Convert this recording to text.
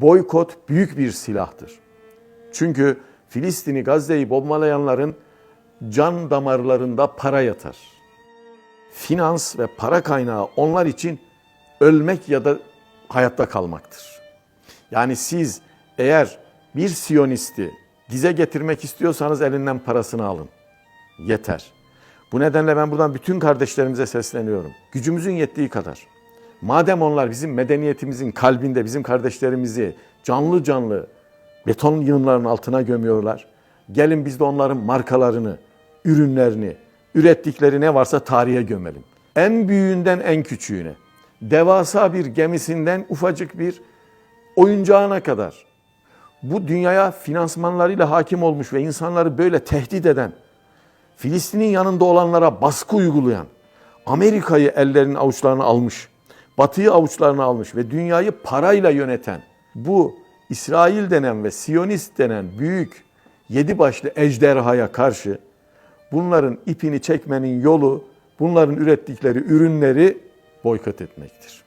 boykot büyük bir silahtır. Çünkü Filistin'i, Gazze'yi bombalayanların can damarlarında para yatar. Finans ve para kaynağı onlar için ölmek ya da hayatta kalmaktır. Yani siz eğer bir Siyonisti dize getirmek istiyorsanız elinden parasını alın. Yeter. Bu nedenle ben buradan bütün kardeşlerimize sesleniyorum. Gücümüzün yettiği kadar. Madem onlar bizim medeniyetimizin kalbinde bizim kardeşlerimizi canlı canlı beton yığınlarının altına gömüyorlar. Gelin biz de onların markalarını, ürünlerini, ürettikleri ne varsa tarihe gömelim. En büyüğünden en küçüğüne, devasa bir gemisinden ufacık bir oyuncağına kadar bu dünyaya finansmanlarıyla hakim olmuş ve insanları böyle tehdit eden, Filistin'in yanında olanlara baskı uygulayan, Amerika'yı ellerinin avuçlarına almış, Batı'yı avuçlarına almış ve dünyayı parayla yöneten bu İsrail denen ve Siyonist denen büyük yedi başlı ejderhaya karşı bunların ipini çekmenin yolu bunların ürettikleri ürünleri boykot etmektir.